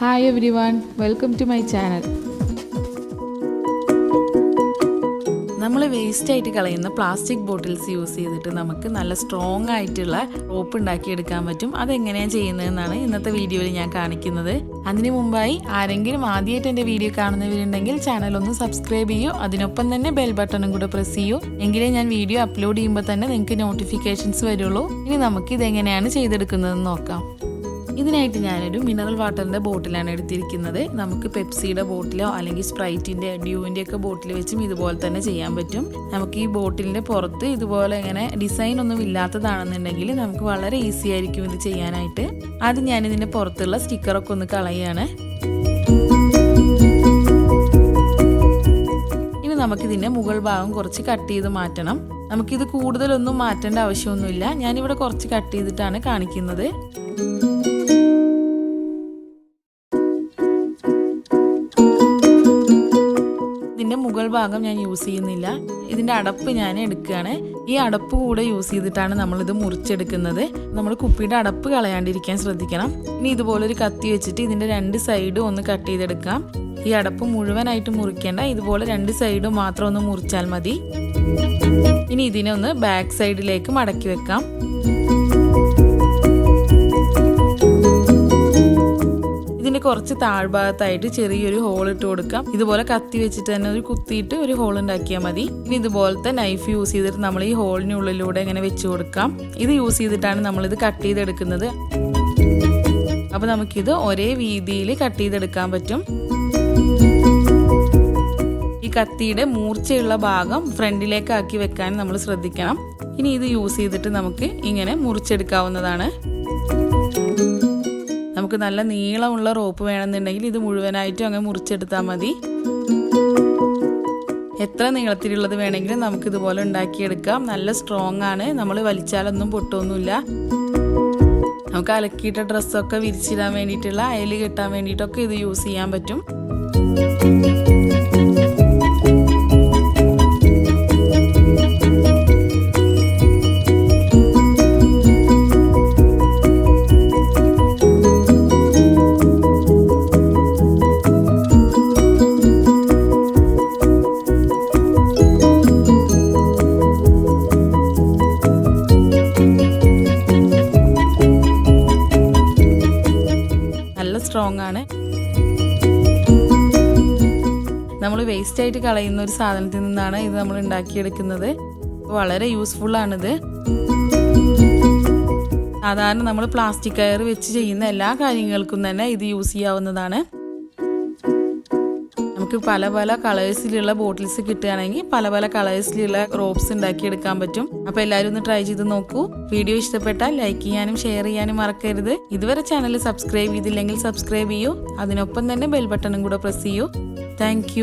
Hi every one welcome to my channel നമ്മൾ waste ആയിട്ട് കളയുന്ന പ്ലാസ്റ്റിക് ബോട്ടിൽസ് യൂസ് ചെയ്തിട്ട് നമുക്ക് നല്ല സ്ട്രോങ് ആയിട്ടുള്ള റോപ്പ് ഉണ്ടാക്കിയെടുക്കാൻ പറ്റും. അതെങ്ങനെയാണ് ചെയ്യുന്നതെന്നാണ് ഇന്നത്തെ വീഡിയോയിൽ ഞാൻ കാണിക്കുന്നത്. അതിനു മുമ്പായി ആരെങ്കിലും ആദ്യമായിട്ട് എന്റെ വീഡിയോ കാണുന്നവരുണ്ടെങ്കിൽ ചാനൽ ഒന്ന് സബ്സ്ക്രൈബ് ചെയ്യൂ. അതിനൊപ്പം തന്നെ ബെൽ ബട്ടണും കൂടെ പ്രസ് ചെയ്യൂ. എങ്കിലേ ഞാൻ വീഡിയോ അപ്ലോഡ് ചെയ്യുമ്പോൾ തന്നെ നിങ്ങൾക്ക് നോട്ടിഫിക്കേഷൻസ് വരുള്ളൂ. ഇനി നമുക്ക് ഇതെങ്ങനെയാണ് ചെയ്തെടുക്കുന്നതെന്ന് നോക്കാം. ഇതിനായിട്ട് ഞാനൊരു മിനറൽ വാട്ടറിന്റെ ബോട്ടിലാണ് എടുത്തിരിക്കുന്നത്. നമുക്ക് പെപ്സിയുടെ ബോട്ടിലോ അല്ലെങ്കിൽ സ്പ്രൈറ്റിന്റെ ഡ്യൂവിന്റെ ഒക്കെ ബോട്ടിൽ വെച്ചും ഇതുപോലെ തന്നെ ചെയ്യാൻ പറ്റും. നമുക്ക് ഈ ബോട്ടിലിന്റെ പുറത്ത് ഇതുപോലെ ഇങ്ങനെ ഡിസൈൻ ഒന്നും ഇല്ലാത്തതാണെന്നുണ്ടെങ്കിൽ നമുക്ക് വളരെ ഈസി ആയിരിക്കും ഇത് ചെയ്യാനായിട്ട്. ആദ്യം ഞാനിതിന്റെ പുറത്തുള്ള സ്റ്റിക്കറൊക്കെ ഒന്ന് കളയാണ്. ഇനി നമുക്കിതിന്റെ മുകൾ ഭാഗം കുറച്ച് കട്ട് ചെയ്ത് മാറ്റണം. നമുക്കിത് കൂടുതലൊന്നും മാറ്റേണ്ട ആവശ്യമൊന്നുമില്ല. ഞാനിവിടെ കുറച്ച് കട്ട് ചെയ്തിട്ടാണ് കാണിക്കുന്നത്. ഭാഗം ഞാൻ യൂസ് ചെയ്യുന്നില്ല. ഇതിന്റെ അടപ്പ് ഞാൻ എടുക്കുകയാണ്. ഈ അടപ്പ് കൂടെ യൂസ് ചെയ്തിട്ടാണ് നമ്മളിത് മുറിച്ചെടുക്കുന്നത്. നമ്മൾ കുപ്പിയുടെ അടപ്പ് കളയാണ്ടിരിക്കാൻ ശ്രദ്ധിക്കണം. ഇനി ഇതുപോലൊരു കത്തി വെച്ചിട്ട് ഇതിന്റെ രണ്ട് സൈഡും ഒന്ന് കട്ട് ചെയ്തെടുക്കാം. ഈ അടപ്പ് മുഴുവനായിട്ട് മുറിക്കേണ്ട. ഇതുപോലെ രണ്ട് സൈഡും മാത്രം ഒന്ന് മുറിച്ചാൽ മതി. ഇനി ഇതിനെ ഒന്ന് ബാക്ക് സൈഡിലേക്ക് മടക്കി വെക്കാം. കുറച്ച് താഴ്ഭാഗത്തായിട്ട് ചെറിയൊരു ഹോൾ ഇട്ട് കൊടുക്കാം. ഇതുപോലെ കത്തി വെച്ചിട്ട് തന്നെ ഒരു കുത്തിയിട്ട് ഒരു ഹോൾ ഉണ്ടാക്കിയാൽ മതി. ഇനി ഇതുപോലത്തെ നൈഫ് യൂസ് ചെയ്തിട്ട് നമ്മൾ ഈ ഹോളിനുള്ളിലൂടെ ഇങ്ങനെ വെച്ച് കൊടുക്കാം. ഇത് യൂസ് ചെയ്തിട്ടാണ് നമ്മളിത് കട്ട് ചെയ്തെടുക്കുന്നത്. അപ്പൊ നമുക്കിത് ഒരേ വീതിയിൽ കട്ട് ചെയ്തെടുക്കാൻ പറ്റും. ഈ കത്തിയുടെ മൂർച്ചയുള്ള ഭാഗം ഫ്രണ്ടിലേക്കാക്കി വെക്കാൻ നമ്മൾ ശ്രദ്ധിക്കണം. ഇനി ഇത് യൂസ് ചെയ്തിട്ട് നമുക്ക് ഇങ്ങനെ മുറിച്ചെടുക്കാവുന്നതാണ്. നമുക്ക് നല്ല നീളമുള്ള റോപ്പ് വേണമെന്നുണ്ടെങ്കിൽ ഇത് മുഴുവനായിട്ടും അങ്ങ് മുറിച്ചെടുത്താൽ മതി. എത്ര നീളത്തിലുള്ളത് വേണമെങ്കിലും നമുക്ക് ഇതുപോലെ ഉണ്ടാക്കിയെടുക്കാം. നല്ല സ്ട്രോങ് ആണ്. നമ്മൾ വലിച്ചാലൊന്നും പൊട്ടൊന്നുമില്ല. നമുക്ക് അലക്കിയിട്ട ഡ്രസ്സൊക്കെ വിരിച്ചിടാൻ വേണ്ടിയിട്ടുള്ള അയൽ കെട്ടാൻ വേണ്ടിയിട്ടൊക്കെ ഇത് യൂസ് ചെയ്യാൻ പറ്റും. സ്ട്രോങ് ആണ്. നമ്മൾ വേസ്റ്റ് ആയിട്ട് കളയുന്ന ഒരു സാധനത്തിൽ നിന്നാണ് ഇത് നമ്മൾ ഉണ്ടാക്കിയെടുക്കുന്നത്. വളരെ യൂസ്ഫുൾ ആണിത്. സാധാരണ നമ്മൾ പ്ലാസ്റ്റിക് കയർ വെച്ച് ചെയ്യുന്ന എല്ലാ കാര്യങ്ങൾക്കും തന്നെ ഇത് യൂസ് ചെയ്യാവുന്നതാണ്. നമുക്ക് പല പല കളേഴ്സിലുള്ള ബോട്ടിൽസ് കിട്ടുകയാണെങ്കിൽ പല പല കളേഴ്സിലുള്ള റോപ്സ് ഉണ്ടാക്കി എടുക്കാൻ പറ്റും. അപ്പൊ എല്ലാവരും ഒന്ന് ട്രൈ ചെയ്ത് നോക്കൂ. വീഡിയോ ഇഷ്ടപ്പെട്ടാൽ ലൈക്ക് ചെയ്യാനും ഷെയർ ചെയ്യാനും മറക്കരുത്. ഇതുവരെ ചാനൽ സബ്സ്ക്രൈബ് ചെയ്തില്ലെങ്കിൽ സബ്സ്ക്രൈബ് ചെയ്യൂ. അതിനൊപ്പം തന്നെ ബെൽ ബട്ടണും കൂടെ പ്രസ് ചെയ്യൂ. താങ്ക്